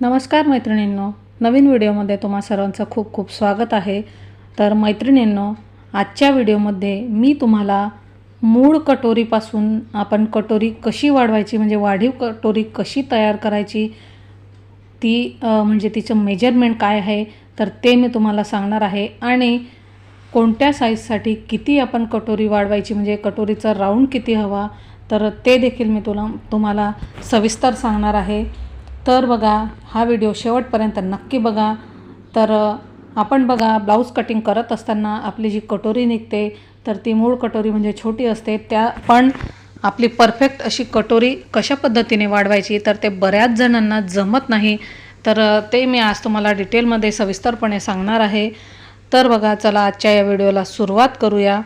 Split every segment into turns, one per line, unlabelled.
नमस्कार मैत्रिणींनो नवीन व्हिडिओमध्ये तुम्हा सर्वांचं खूप खूप स्वागत आहे. तर मैत्रिणींनो आजच्या व्हिडिओमध्ये मी तुम्हाला मूळ कटोरीपासून आपण कटोरी कशी वाढवायची म्हणजे वाढीव कटोरी कशी तयार करायची ती म्हणजे तिचं मेजरमेंट काय आहे तर ते मी तुम्हाला सांगणार आहे. आणि कोणत्या साईजसाठी किती आपण कटोरी वाढवायची म्हणजे कटोरीचा राऊंड किती हवा तर ते देखील मी तुला तुम्हाला सविस्तर सांगणार आहे. तर बघा हा व्हिडिओ शेवटपर्यंत नक्की बघा. तर आपण बघा ब्लाऊज कटिंग करत असताना आपली जी कटोरी निघते तर ती मूळ कटोरी म्हणजे छोटी असते. त्या पण आपली परफेक्ट अशी कटोरी कशा पद्धतीने वाढवायची तर ते बऱ्याच जणांना जमत नाही. तर ते मी आज तुम्हाला डिटेलमध्ये सविस्तरपणे सांगणार आहे. तर बघा चला आजच्या या व्हिडिओला सुरुवात करूया.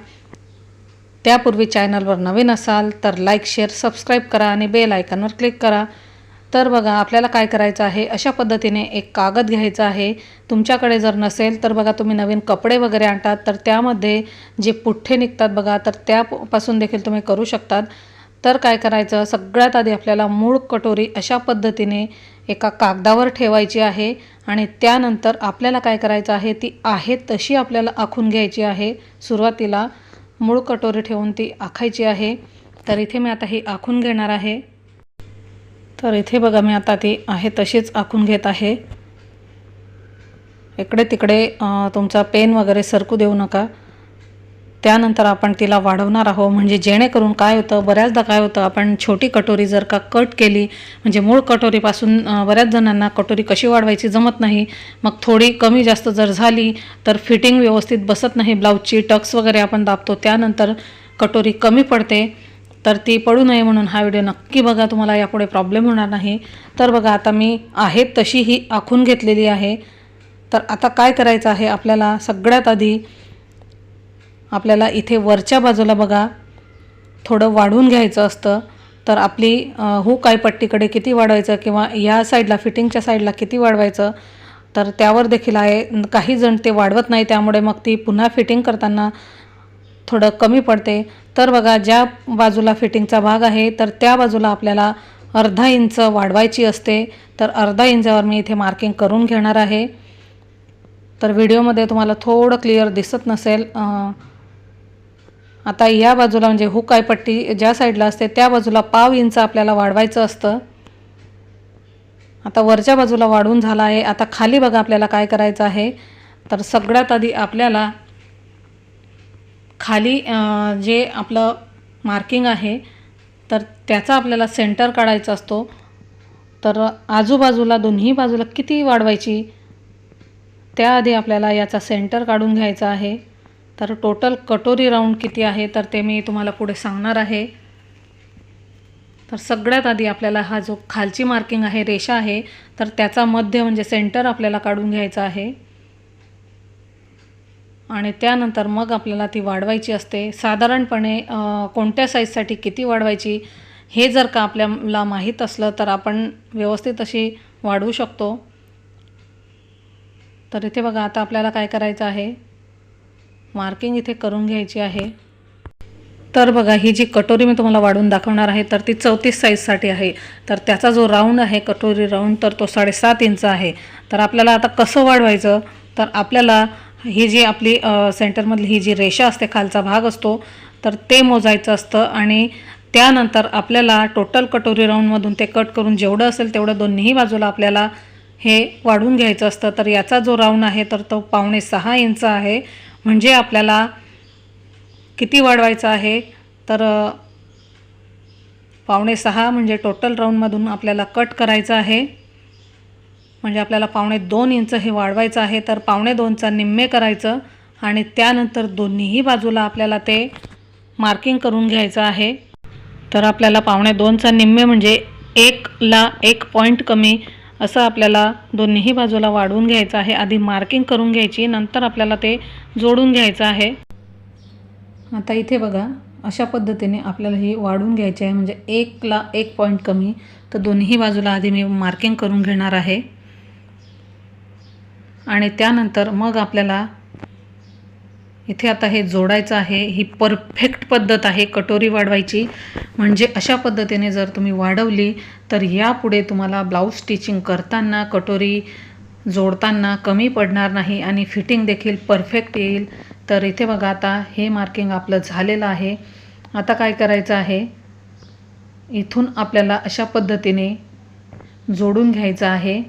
त्यापूर्वी चॅनलवर नवीन असाल तर लाईक शेअर सबस्क्राईब करा आणि बेल आयकॉनवर क्लिक करा. तर बघा आपल्याला काय करायचं आहे? अशा पद्धतीने एक कागद घ्यायचा आहे. तुमच्याकडे जर नसेल तर बघा तुम्ही नवीन कपडे वगैरे आणतात तर त्यामध्ये जे पुठ्ठे निघतात बघा तर त्यापासून देखील तुम्ही करू शकतात. तर काय करायचं? सगळ्यात आधी आपल्याला मूळ कटोरी अशा पद्धतीने एका कागदावर ठेवायची आहे आणि त्यानंतर आपल्याला काय करायचं आहे? ती आहे तशी आपल्याला आखून घ्यायची आहे. सुरुवातीला मूळ कटोरी ठेवून ती आखायची आहे. तर इथे मी आता ही आखून घेणार आहे. तर इथे बघा मी आता ती आहे तशीच आखून घेत आहे. इकडे तिकडे तुमचा पेन वगैरे सरकू देऊ नका. त्यानंतर आपण तिला वाढवणार आहोत म्हणजे जेणेकरून काय होतं बऱ्याचदा काय होतं आपण छोटी कटोरी जर का कट केली म्हणजे मूळ कटोरीपासून बऱ्याच जणांना कटोरी कशी वाढवायची जमत नाही. मग थोडी कमी जास्त जर झाली तर फिटिंग व्यवस्थित बसत नाही ब्लाऊजची टक्स वगैरे आपण दाबतो त्यानंतर कटोरी कमी पडते. तर ती पडू नये म्हणून हा व्हिडिओ नक्की बघा तुम्हाला यापुढे प्रॉब्लेम होणार नाही. तर बघा आता मी आहे तशी ही आखून घेतलेली आहे. तर आता काय करायचं आहे आपल्याला? सगळ्यात आधी आपल्याला इथे वरच्या बाजूला बघा थोडं वाढवून घ्यायचं असतं. तर आपली हू काय पट्टीकडे किती वाढवायचं किंवा या साईडला फिटिंगच्या साईडला किती वाढवायचं? तर त्यावर देखील आहे. काही जण ते वाढवत नाही त्यामुळे मग ती पुन्हा फिटिंग करताना थोडं कमी पडते. तर बघा ज्या बाजूला फिटिंगचा भाग आहे तर त्या बाजूला आपल्याला अर्धा इंच वाढवायची असते. तर अर्धा इंचावर मी इथे मार्किंग करून घेणार आहे. तर व्हिडिओमध्ये तुम्हाला थोडं क्लिअर दिसत नसेल. आता या बाजूला म्हणजे हुकाय पट्टी ज्या साईडला असते त्या बाजूला पाव इंच आपल्याला वाढवायचं असतं. आता वरच्या बाजूला वाढून झाला आहे. आता खाली बघा आपल्याला काय करायचं आहे. तर सगळ्यात आधी आपल्याला खाली जे आपलं मार्किंग आहे तर त्याचा आपल्याला सेंटर काढायचा असतो. तर आजूबाजूला दोन्ही बाजूला किती वाढवायची त्याआधी आपल्याला याचा सेंटर काढून घ्यायचा आहे. तर टोटल कटोरी राऊंड किती आहे तर ते मी तुम्हाला पुढे सांगणार आहे. तर सगळ्यात आधी आपल्याला हा जो खालची मार्किंग आहे रेषा आहे तर त्याचा मध्य म्हणजे सेंटर आपल्याला काढून घ्यायचा आहे. आणि त्यानंतर मग आपल्याला ती वाढवायची असते. साधारणपणे कोणत्या साईजसाठी किती वाढवायची हे जर का आपल्याला माहीत असलं तर आपण व्यवस्थित अशी वाढवू शकतो. तर इथे बघा आता आपल्याला काय करायचं आहे? मार्किंग इथे करून घ्यायची आहे. तर बघा ही जी कटोरी मी तुम्हाला वाढवून दाखवणार आहे तर ती चौतीस साईजसाठी आहे. तर त्याचा जो राऊंड आहे कटोरी राऊंड तर तो साडेसात इंच आहे. तर आपल्याला आता कसं वाढवायचं? तर आपल्याला ही जी आपली सेंटरमधली ही जी रेषा असते खालचा भाग असतो तर ते मोजायचं असतं आणि त्यानंतर आपल्याला टोटल कटोरी राऊंडमधून ते कट करून जेवढं असेल तेवढं दोन्हीही बाजूला आपल्याला हे वाढवून घ्यायचं असतं. तर याचा जो राऊंड आहे तर तो पावणे सहा इंच आहे. म्हणजे आपल्याला किती वाढवायचं आहे? तर पावणे सहा म्हणजे टोटल राऊंडमधून आपल्याला कट करायचं आहे. म्हणजे आपल्याला पावणे दोन इंच हे वाढवायचं आहे तर पावणे दोनचा निम्मे करायचं आणि त्यानंतर दोन्हीही बाजूला आपल्याला ते मार्किंग करून घ्यायचं आहे. तर आपल्याला पावणे दोनचा निम्मे म्हणजे एकला एक पॉईंट कमी असं आपल्याला दोन्हीही बाजूला वाढवून घ्यायचं आहे. आधी मार्किंग करून घ्यायची नंतर आपल्याला ते जोडून घ्यायचं आहे. आता इथे बघा अशा पद्धतीने आपल्याला ही वाढवून घ्यायची आहे. म्हणजे एकला एक पॉईंट कमी तर दोन्ही बाजूला आधी मी मार्किंग करून घेणार आहे. आणि त्यानंतर मग आपल्याला इथे आता हे जोडायचं आहे. ही परफेक्ट पद्धत आहे कटोरी वाढवायची. म्हणजे अशा पद्धतीने जर तुम्ही वाढवली तर यापुढे तुम्हाला ब्लाऊज स्टिचिंग करताना कटोरी जोडताना कमी पडणार नाही आणि फिटिंग देखील परफेक्ट येईल. तर इथे बघा आता हे मार्किंग आपलं झालेलं आहे. आता काय करायचं आहे? इथून आपल्याला अशा पद्धतीने जोडून घ्यायचं आहे.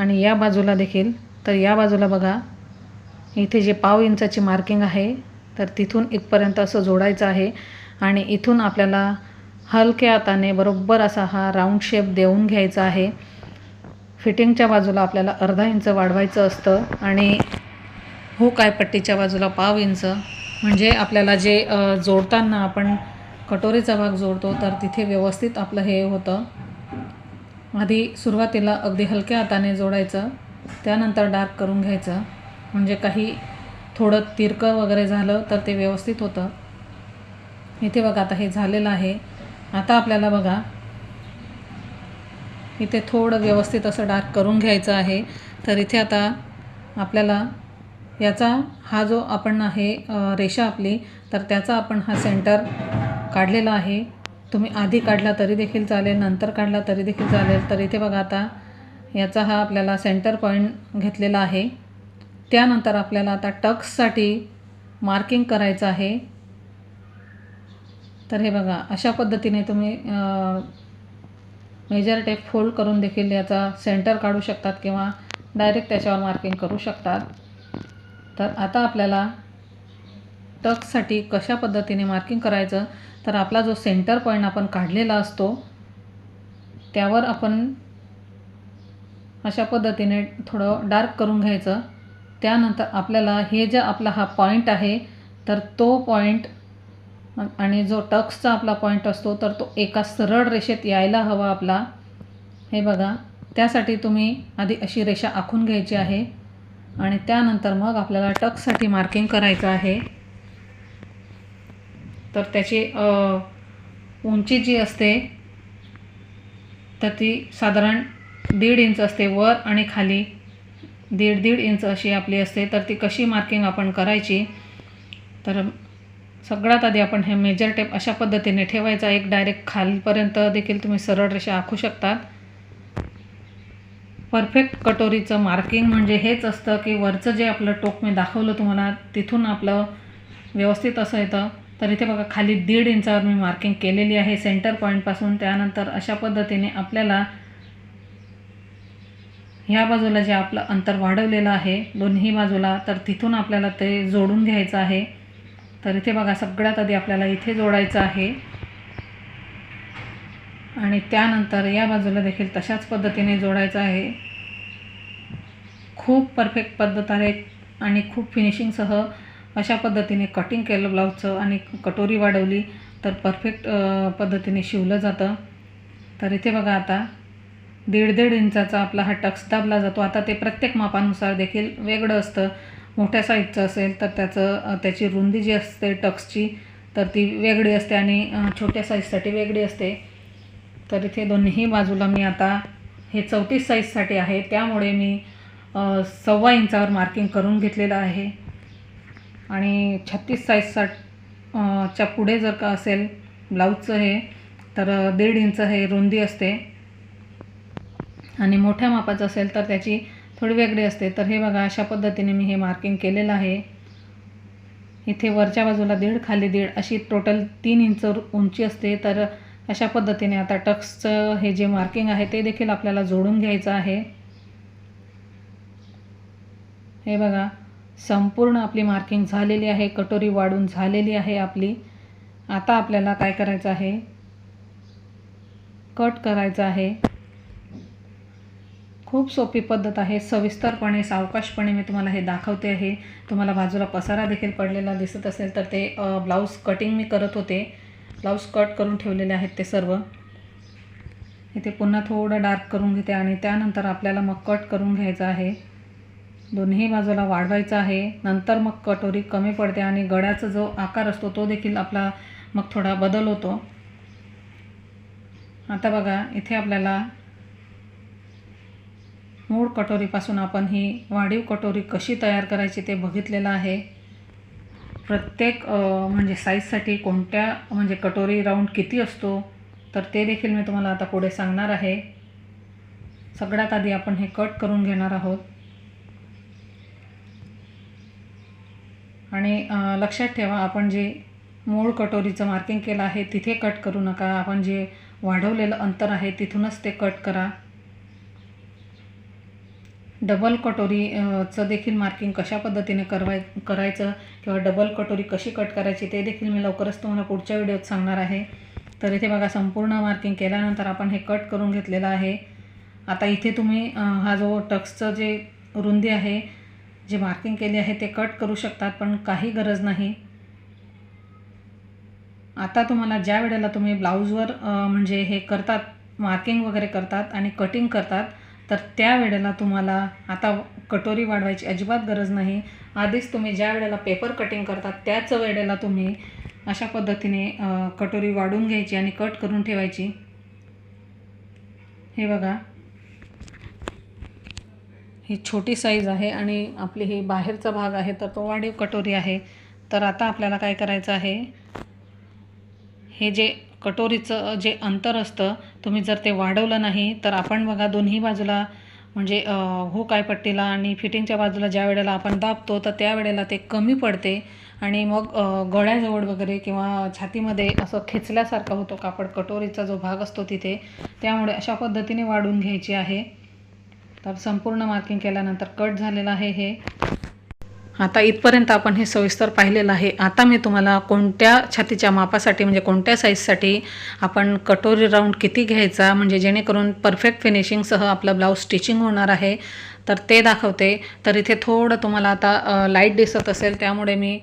आणि या बाजूला देखील तर या बाजूला बघा इथे जे पाव इंचाची मार्किंग आहे तर तिथून इथपर्यंत असं जोडायचं आहे आणि इथून आपल्याला हलक्या हाताने बरोबर असा हा राऊंड शेप देऊन घ्यायचा आहे. फिटिंगच्या बाजूला आपल्याला अर्धा इंच वाढवायचं असतं आणि हो काय पट्टीच्या बाजूला पाव इंच म्हणजे आपल्याला जे जोडताना आपण कटोरीचा भाग जोडतो तर तिथे व्यवस्थित आपलं हे होतं. आधी सुरुवातीला अगदी हलक्या हाताने जोडायचं त्यानंतर डार्क करून घ्यायचं. म्हणजे काही थोडं तिरकं वगैरे झालं तर ते व्यवस्थित होतं. इथे बघा आता हे झालेलं आहे. आता आपल्याला बघा इथे थोडं व्यवस्थित असं डार्क करून घ्यायचं आहे. तर इथे आता आपल्याला याचा हा जो आपण आहे रेषा आपली तर त्याचा आपण हा सेंटर काढलेला आहे. तुम्ही आधी काढला तरी देखील चालेल नंतर काढला तरी देखील चालेल. तर इथे बघा आता याचा हा आपल्याला सेंटर पॉईंट घेतलेला आहे. त्यानंतर आपल्याला आता टक्ससाठी मार्किंग करायचं आहे. तर हे बघा अशा पद्धतीने तुम्ही मेजर टेप फोल्ड करून देखील याचा सेंटर काढू शकतात किंवा डायरेक्ट त्याच्यावर मार्किंग करू शकतात. तर आता आपल्याला टकसाठी कशा पद्धतीने मार्किंग करायचं तर आपला जो सेंटर पॉईंट आपण काढलेला असतो त्यावर आपण अशा पद्धतीने थोडं डार्क करून घ्यायचं. त्यानंतर आपल्याला हे जे आपला हा पॉईंट आहे तर तो पॉईंट आणि जो टक्सचा आपला पॉईंट असतो तर तो एका सरळ रेषेत यायला हवा आपला. हे बघा त्यासाठी तुम्ही आधी अशी रेषा आखून घ्यायची आहे आणि त्यानंतर मग आपल्याला टक्ससाठी मार्किंग करायचं आहे. तर त्याची उंची जी असते तर ती साधारण दीड इंच असते. वर आणि खाली दीड दीड इंच अशी आपली असते. तर ती कशी मार्किंग आपण करायची? तर सगळ्यात आधी आपण हे मेजर टेप अशा पद्धतीने ठेवायचा. एक डायरेक्ट खालपर्यंत देखील तुम्ही सरळ रेषा आखू शकतात. परफेक्ट कटोरीचं मार्किंग म्हणजे हेच असतं की वरचं जे आपलं टोक मी दाखवलं तुम्हाला तिथून आपलं व्यवस्थित असं येतं. तर इथे बघा खाली दीड इंचावर मी मार्किंग केलेली आहे. सेंटर पॉईंटपासून त्यानंतर अशा पद्धतीने आपल्याला ह्या बाजूला जे आपलं अंतर वाढवलेलं आहे दोन्ही बाजूला तर तिथून आपल्याला ते जोडून घ्यायचं आहे. तर इथे बघा सगळ्यात आधी आपल्याला इथे जोडायचं आहे. आणि त्यानंतर या बाजूला देखील तशाच पद्धतीने जोडायचं आहे. खूप परफेक्ट पद्धत आहे आणि खूप फिनिशिंगसह अशा पद्धतीने कटिंग केलं ब्लाऊजचं आणि कटोरी वाढवली तर परफेक्ट पद्धतीने शिवलं जातं. तर इथे बघा आता दीड दीड इंचाचा आपला हा टक्स दाबला जातो आता ते प्रत्येक मापानुसार देखील वेगळं असतं. मोठ्या साईजचं असेल तर त्याचं त्याची रुंदी जी असते टक्सची तर ती वेगळी असते आणि छोट्या साईजसाठी वेगळी असते. तर इथे दोन्ही बाजूला मी आता हे चौतीस साईजसाठी आहे. त्यामुळे मी सव्वा इंचावर मार्किंग करून घेतलेलं आहे. आणि छत्तीस साईज साठ च्या पुढे जर का असेल ब्लाऊजचं हे तर दीड इंच हे रुंदी असते. आणि मोठ्या मापाचं असेल तर त्याची थोडी वेगळी असते. तर हे बघा अशा पद्धतीने मी हे मार्किंग केलेलं आहे. इथे वरच्या बाजूला दीड खाली दीड अशी टोटल तीन इंच उंची असते. तर अशा पद्धतीने आता टक्सचं हे जे मार्किंग आहे ते देखील आपल्याला जोडून घ्यायचं आहे. हे बघा संपूर्ण आपली मार्किंग झालेली आहे कटोरी वाढून झालेली आहे आपली. आता आपल्याला काय करायचं आहे? कट करायचं आहे. खूप सोपी पद्धत आहे. सविस्तरपणे सावकाशपणे मी तुम्हाला हे दाखवते आहे. तुम्हाला बाजूला पसारा देखील पडलेला दिसत असेल तर ते ब्लाऊज कटिंग मी करत होते. ब्लाऊज कट करून ठेवलेले आहेत ते सर्व. इथे पुन्हा थोडं डार्क करून घेते आणि त्यानंतर आपल्याला मग कट करून घ्यायचं आहे. दोन्ही बाजूला वाढवायचं आहे. नंतर मग कटोरी कमी पडते आणि गळ्याचा जो आकार असतो तो देखील आपला मग थोडा बदल होतो. आता बघा इथे आपल्याला मूळ कटोरीपासून आपण ही वाढीव कटोरी कशी तयार करायची ते बघितलेलं आहे. प्रत्येक म्हणजे साईजसाठी कोणत्या म्हणजे कटोरी राऊंड किती असतो तर ते देखील मी तुम्हाला आता पुढे सांगणार आहे. सगळ्यात आधी आपण हे कट करून घेणार आहोत. आणि लक्षात ठेवा आपण जे मूळ कटोरीचं मार्किंग केलं आहे तिथे कट करू नका. आपण जे वाढवलेलं अंतर आहे तिथूनच ते कट करा. डबल कटोरीचं देखील मार्किंग कशा पद्धतीने करवाय करायचं किंवा डबल कटोरी कशी कट करायची ते देखील मी लवकरच तुम्हाला पुढच्या व्हिडिओत सांगणार आहे. तर इथे बघा संपूर्ण मार्किंग केल्यानंतर आपण हे कट करून घेतलेलं आहे. आता इथे तुम्ही हा जो टक्सचं जे रुंदी आहे जे मार्किंग केले आहे ते कट करू शकतात पण काही गरज नाही. आता तुम्हाला ज्या वेळेला तुम्ही ब्लाऊजवर म्हणजे हे करतात मार्किंग वगैरे करतात आणि कटिंग करतात तर त्या वेळेला तुम्हाला आता कटोरी वाढवायची अजिबात गरज नाही. आधीच तुम्ही ज्या वेळेला पेपर कटिंग करतात त्याच वेळेला तुम्ही अशा पद्धतीने कटोरी वाढून घ्यायची आणि कट करून ठेवायची. हे बघा. ही छोटी साईज आहे आणि आपली ही बाहेरचा भाग आहे तर तो वाढीव कटोरी आहे. तर आता आपल्याला काय करायचं आहे? हे जे कटोरीचं जे अंतर असतं तुम्ही जर ते वाढवलं नाही तर आपण बघा दोन्ही बाजूला म्हणजे हुक आहे पट्टीला आणि फिटिंगच्या बाजूला ज्या वेळेला आपण दाबतो तर त्यावेळेला ते कमी पडते. आणि मग गळ्याजवळ वगैरे किंवा छातीमध्ये असं खेचल्यासारखा होतो कापड कटोरीचा जो भाग असतो तिथे. त्यामुळे अशा पद्धतीने वाढून घ्यायची आहे. तर संपूर्ण मार्किंग केल्यानंतर कट झालेलं आहे हे. आता इथपर्यंत आपण हे सविस्तर पाहिलेलं आहे. आता मी तुम्हाला कोणत्या छातीच्या मापासाठी म्हणजे कोणत्या साईजसाठी आपण कटोरी राऊंड किती घ्यायचा म्हणजे जेणेकरून परफेक्ट फिनिशिंगसह आपलं ब्लाऊज स्टिचिंग होणार आहे तर ते दाखवते. तर इथे थोडं तुम्हाला आता लाइट दिसत असेल त्यामुळे मी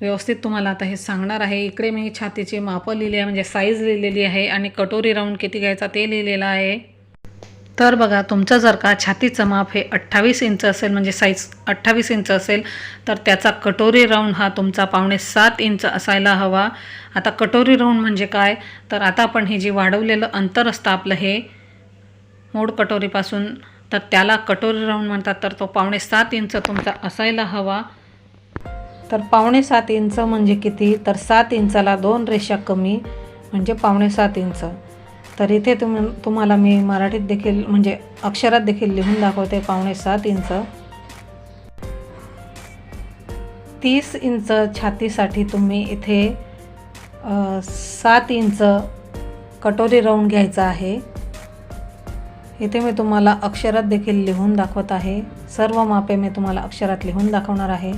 व्यवस्थित तुम्हाला आता हे सांगणार आहे. इकडे मी छातीची मापं लिहिली आहे म्हणजे साईज लिहिलेली आहे आणि कटोरी राऊंड किती घ्यायचा ते लिहिलेलं आहे. तर बघा तुमचं जर का छातीचं माप हे अठ्ठावीस इंच असेल म्हणजे साईज अठ्ठावीस इंच असेल तर त्याचा कटोरी राऊंड हा तुमचा पावणे सात इंच असायला हवा. आता कटोरी राऊंड म्हणजे काय? तर आता आपण हे जे वाढवलेलं अंतर असतं आपलं हे मोड कटोरीपासून तर त्याला कटोरी राऊंड म्हणतात तर तो पावणे सात इंच तुमचा असायला हवा. तर पावणे सात इंच म्हणजे किती? तर सात इंचाला दोन रेषा कमी म्हणजे पावणे सात इंच. तर इथे तुम तुम्हाला मी मराठीत देखील म्हणजे अक्षरात देखील लिहून दाखवते पावणे सात इंच. तीस इंच छातीसाठी तुम्ही इथे सात इंच कटोरी राऊंड घ्यायचा आहे. इथे मी तुम्हाला अक्षरात देखील लिहून दाखवत आहे. सर्व मापे मी तुम्हाला अक्षरात लिहून दाखवणार आहे.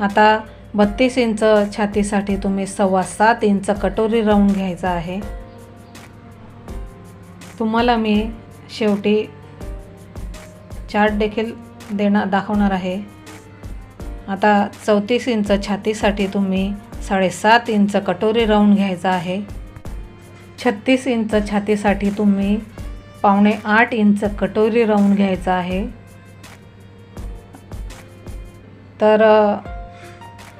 आता बत्तीस इंच छातीसाठी तुम्ही सव्वा सात इंच कटोरी राऊंड घ्यायचा आहे. तुम्हाला मी शेवटी चार्ट देखील देणार दाखवणार आहे. आता चौतीस इंच छातीसाठी तुम्ही साडेसात इंच कटोरी राऊंड घ्यायचा आहे. छत्तीस इंच छातीसाठी तुम्ही पावणे आठ इंच कटोरी राऊंड घ्यायचा आहे. तर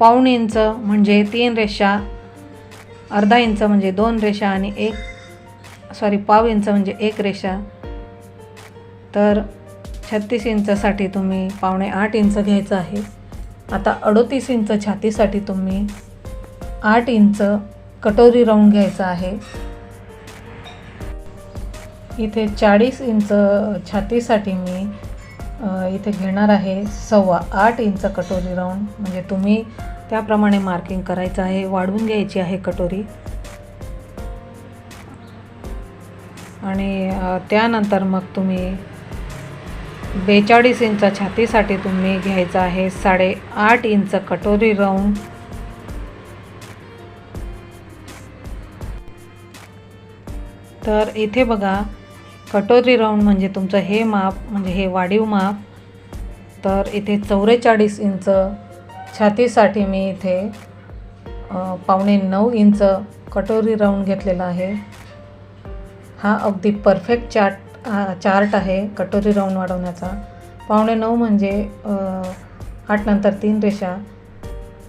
पाऊण इंच म्हणजे तीन रेषा अर्धा इंच म्हणजे दोन रेषा आणि एक सॉरी पाव इंच म्हणजे एक रेषा. तर छत्तीस इंचसाठी तुम्ही पावणे आठ इंच घ्यायचं आहे. आता अडोतीस इंच छातीसाठी तुम्ही आठ इंच कटोरी राऊंड घ्यायचा आहे. इथे चाळीस इंच छातीसाठी मी इथे घेणार आहे सव्वा आठ इंच कटोरी राऊंड. म्हणजे तुम्ही त्याप्रमाणे मार्किंग करायचं आहे वाढवून घ्यायची आहे कटोरी. आणि त्यानंतर मग तुम्ही बेचाळीस इंच छातीसाठी तुम्ही घ्यायचं आहे साडेआठ इंच कटोरी राऊंड तर इथे बघा कटोरी राऊंड म्हणजे तुमचं हे माप म्हणजे हे वाढीव माप. तर इथे चौवेचाळीस इंच छातीसाठी मी इथे पावणे नऊ इंच कटोरी राऊंड घेतलेला आहे. हा अगदी परफेक्ट चार्ट चार्ट आहे कटोरी राऊंड वाढवण्याचा. पावणे नऊ म्हणजे आठ नंतर तीन रेषा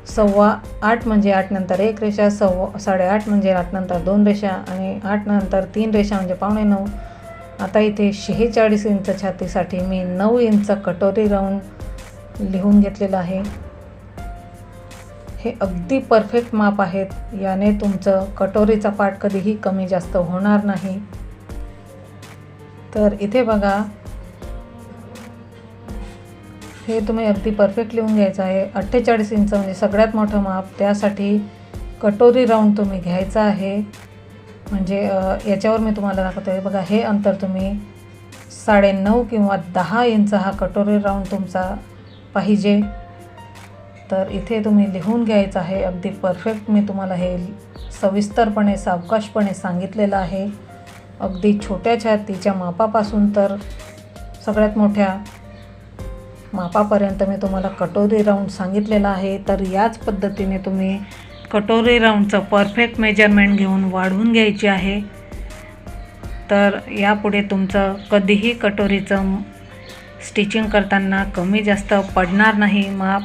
सव्वा आठ म्हणजे आठ नंतर एक रेषा सव्वा साडेआठ म्हणजे आठ नंतर दोन रेषा आणि आठ नंतर तीन रेषा म्हणजे पावणे नऊ. आता इथे शेहेचाळीस इंच छातीसाठी मी नऊ इंच कटोरी राऊंड लिहून घेतलेलं आहे. हे अगदी परफेक्ट माप आहेत. याने तुमचं कटोरीचा पाठ कधीही कमी जास्त होणार नाही. तर इथे बघा. हे तुम्ही अगदी परफेक्ट लिहून घ्यायचं आहे. अठ्ठेचाळीस इंच म्हणजे सगळ्यात मोठं माप. त्यासाठी कटोरी राऊंड तुम्ही घ्यायचा आहे. म्हणजे याच्यावर मी तुम्हाला दाखवते बघा हे अंतर तुम्ही साडेनऊ किंवा दहा इंच हा कटोरी राऊंड तुमचा पाहिजे. तर इथे तुम्ही लिहून घ्यायचं आहे. अगदी परफेक्ट मी तुम्हाला हे सविस्तरपणे सावकाशपणे सांगितलेलं आहे. अगदी छोट्या छातीच्या मापापासून तर सगळ्यात मोठ्या मापापर्यंत मी तुम्हाला कटोरी राऊंड सांगितलेला आहे. तर याच पद्धतीने तुम्ही कटोरी राऊंडचं परफेक्ट मेजरमेंट घेऊन वाढवून घ्यायची आहे. तर यापुढे तुमचं कधीही कटोरीचं स्टिचिंग करताना कमी जास्त पडणार नाही. माप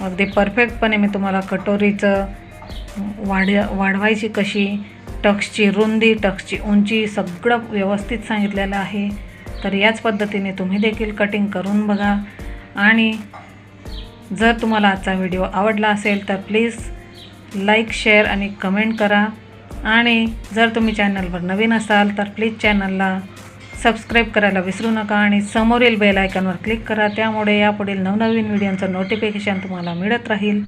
अगदी परफेक्टपणे मी तुम्हाला कटोरीचं वाढ वाढवायची कशी टक्सची रुंदी टक्सची उंची सगळं व्यवस्थित सांगितलेलं आहे. तर याच पद्धतीने तुम्ही देखील कटिंग करून बघा. आणि जर तुम्हाला आजचा व्हिडिओ आवडला असेल तर प्लीज लाईक शेअर आणि कमेंट करा. आणि जर तुम्ही चॅनलवर नवीन असाल तर प्लीज चॅनलला सबस्क्राईब करायला विसरू नका आणि समोरील बेल आयकॉनवर क्लिक करा. त्यामुळे यापुढील नवनवीन व्हिडिओंचं नोटिफिकेशन तुम्हाला मिळत राहील.